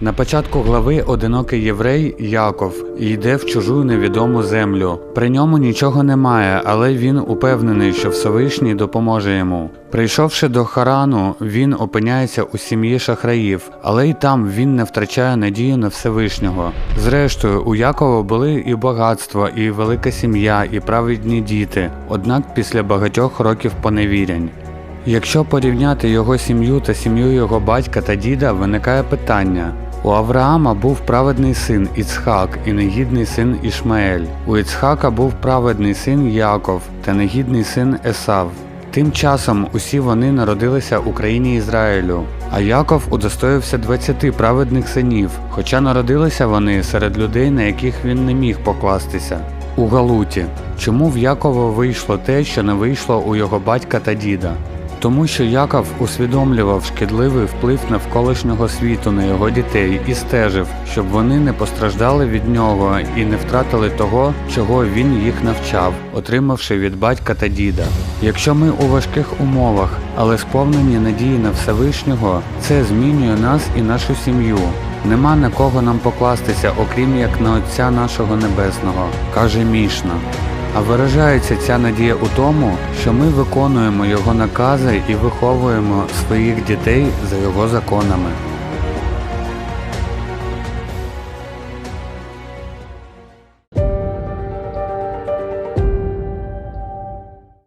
На початку глави одинокий єврей Яков йде в чужу невідому землю. При ньому нічого немає, але він упевнений, що Всевишній допоможе йому. Прийшовши до Харану, він опиняється у сім'ї шахраїв, але й там він не втрачає надію на Всевишнього. Зрештою, у Якова були і багатство, і велика сім'я, і праведні діти, однак після багатьох років поневірянь. Якщо порівняти його сім'ю та сім'ю його батька та діда, виникає питання. У Авраама був праведний син Іцхак і негідний син Ішмаель. У Іцхака був праведний син Яков та негідний син Есав. Тим часом усі вони народилися у країні Ізраїлю, а Яков удостоївся 20 праведних синів, хоча народилися вони серед людей, на яких він не міг покластися. У Галуті. Чому в Якова вийшло те, що не вийшло у його батька та діда? Тому що Яков усвідомлював шкідливий вплив навколишнього світу на його дітей і стежив, щоб вони не постраждали від нього і не втратили того, чого він їх навчав, отримавши від батька та діда. Якщо ми у важких умовах, але сповнені надії на Всевишнього, це змінює нас і нашу сім'ю. Нема на кого нам покластися, окрім як на Отця нашого Небесного, каже Мішна. А виражається ця надія у тому, що ми виконуємо його накази і виховуємо своїх дітей за його законами.